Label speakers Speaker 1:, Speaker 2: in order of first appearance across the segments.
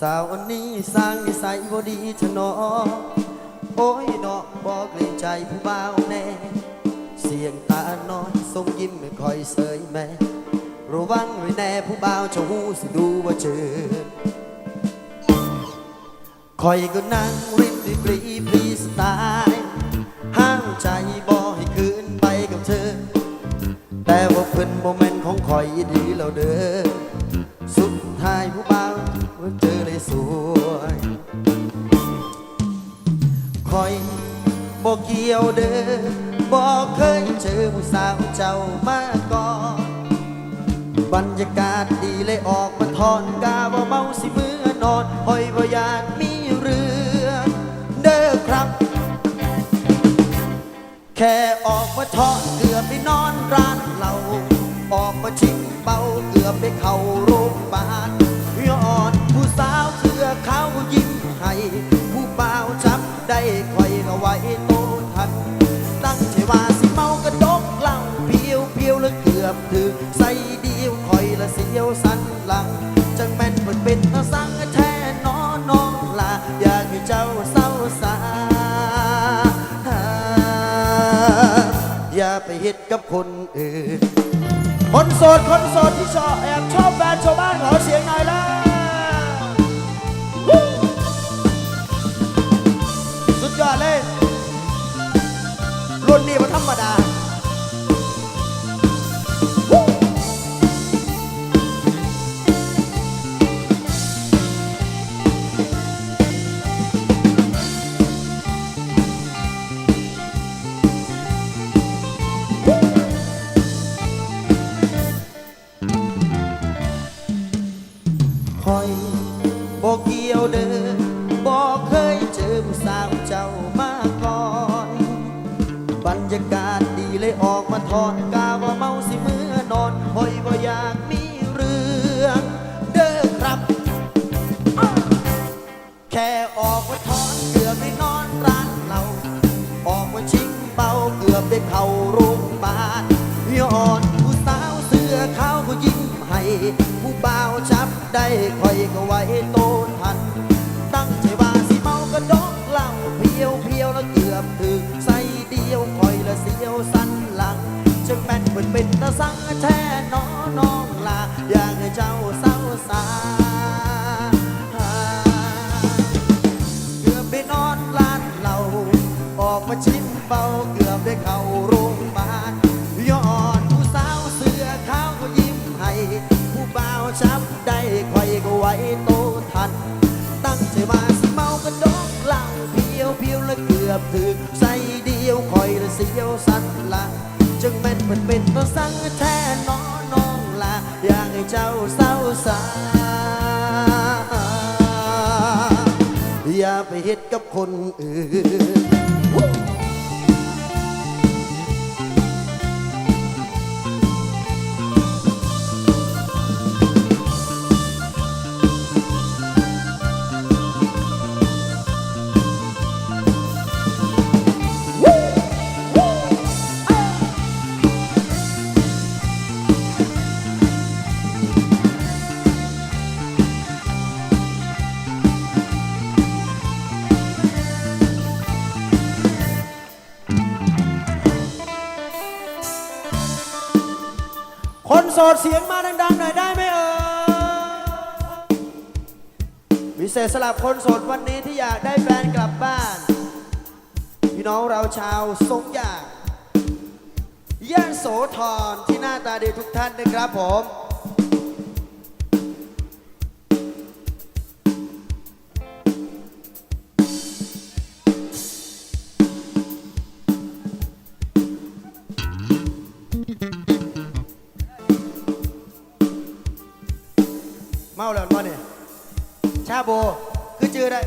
Speaker 1: สาวอันนี้สร้างนิสัยบ่ดีชะนอ โอ้ยเนาะบอกเกรงใจผู้บ่าวแน่ เสียงตาน้อยทรงยิ้มไม่ค่อยเสยแม่ระวังไว้แน่ผู้บ่าวจะหูสิดูว่าเจอคอยก็นั่งริมดีกรีพรีสไตล์ห้ามใจบ่ให้คืนไปกับเธอ สาวเจ้ามาก่อนบรรยากาศดีเลยออกมาทอนกาว่าเมาสิมือนอนหอยบ่ยานมีเรือเด้อครับ แค่ออกมาทอนเกือบไปนอนร้านเหล้าออกมาชิงเบาเกือบไปเข้ารงพยาบา อย่าไปเฮ็ดกับคนอื่น
Speaker 2: คนโสด คนโสดที่ชอบแอบชอบแฟนชาวบ้านขอเสียงหน่อยแล้วสุดยอดเลย รุ่นนี้มันธรรมดา
Speaker 1: ผู้บ่าวจับได้คอยก็ไว้โตทัน ตั้งใจว่าสิเมากระดกเหล้าเพียวเพียวแล้วเกือบถึงใส่เดียวคอยละเสียวสันหลังจึงแม่นเพิ่นเป็นตาสังแท้น้อน้องลา อยากให้เจ้าเศร้าสา จับได้คอยก็ไว้โตทัน ตั้งใจว่าสิเมากระดกเหล้าเพียวเพียวแล้วเกือบถึงใส่เดียวคอยละเสียวสันหลังจึงแม่นมันเป็นตัวสังแท้น้อน้องลาอยากให้เจ้าเศร้าสาอย่าไปเฮ็ดกับคนอื่น
Speaker 2: สดเสียงมาดังๆหน่อยได้ไหมเอ่ยพิเศษสำหรับคนโสดวันนี้ที่อยากได้แฟนกลับบ้าน พี่น้องเราชาวสงยางย่านโสธรที่หน้าตาดีทุกท่านนะครับผม มาแล้วมาเนี่ยชาโบ คือจือได้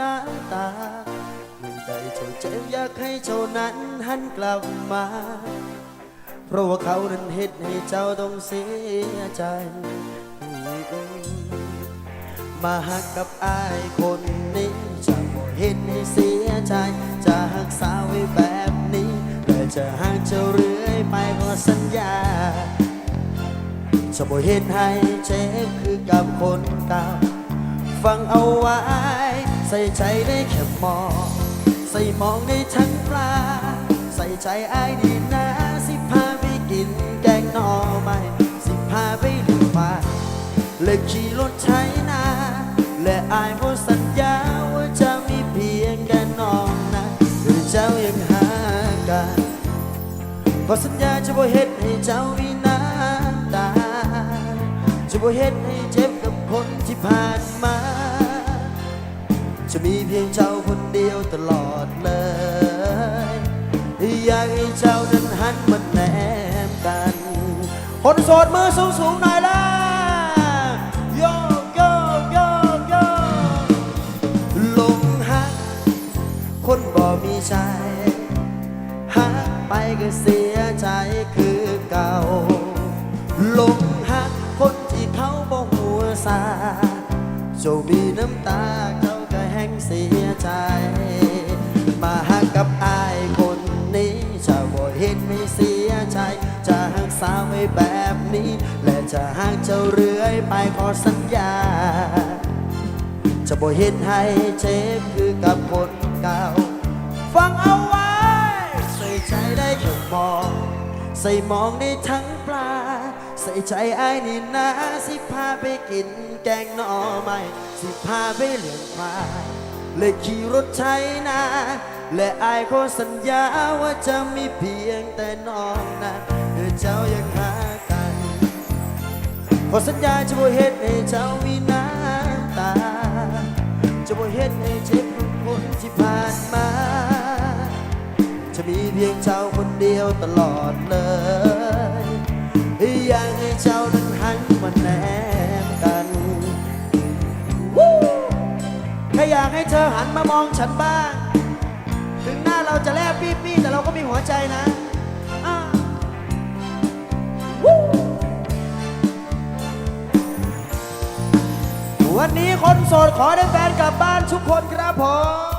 Speaker 1: น้ำ
Speaker 2: ตาเมื่อใดเจ้าเจ็บอยากให้เจ้านั้นหันกลับมา เพราะว่าเขานั้นเฮ็ดให้เจ้าต้องเสียใจ มาหักกับอายคนนี้จะบ่เห็นให้เสียใจ จะหักสาวไว้แบบนี้แต่จะหักเจ้าเรื่อยไปก็สัญญาจะบ่เห็นให้เจ็บคือกับคนเก่า ฟังเอาไว้ ใส่ใจได้แค่มอง ใส่มองได้ทั้งปลา ใส่ใจไอายดีนะสิพาไปกินแกงหน่อไม้สิพาไปเลี้ยงปลาเลยขี่รถใช้นา และอายก็สัญญาว่าจะมีเพียงแค่น้องนะหรือเจ้ายังหากันพราะสัญญาจะบ่เฮ็ดให้เจ้ามีน้ำตาจะบ่เฮ็ดให้เจ็บกับคนที่ผ่านมา จะมีเพียงเจ้าคนเดียวตลอดเลย อยากให้เจ้านั้นหันมาแนมกัน คนโสดมือสูงสูงหน่อยละโยกโยกโยกโยกลงหัก คนบ่มีใจหักไปก็เสียใจคือเก่าลงหักคนที่เขาบ่หัวซาเจ้ามีน้ำตา แบบนี้ และจะหักเจ้าเรื่อยไปขอสัญญา จะบ่เห็นให้เจ็บคือกับคนเก่า ฟังเอาไว้ ใส่ใจได้แค่มอง ใส่มองได้ทั้งปลา ใส่ใจไอ้นี่นะสิพาไปกินแกงหน่อไม้สิพาไปเลี้ยงควายเลยขี่รถใช้นาและไอ้ายขอสัญญาว่าจะมีเพียงแต่น้องนะเพื่อเจ้ายังหาก อสัญญาจะบ่เฮ็ดให้เจ้ามีน้ำตา จะบ่เฮ็ดให้เจ็บทุกคนที่ผ่านมา จะมีเพียงเจ้าคนเดียวตลอดเลย อยากให้เจ้านั้นหันมาแนมกันแค่อยากให้เธอหันมามองฉันบ้าง ถึงหน้าเราจะแลบปี้ๆแต่เราก็มีหัวใจนะ วันนี้คนโสดขอได้แฟนกลับบ้านทุกคนครับผม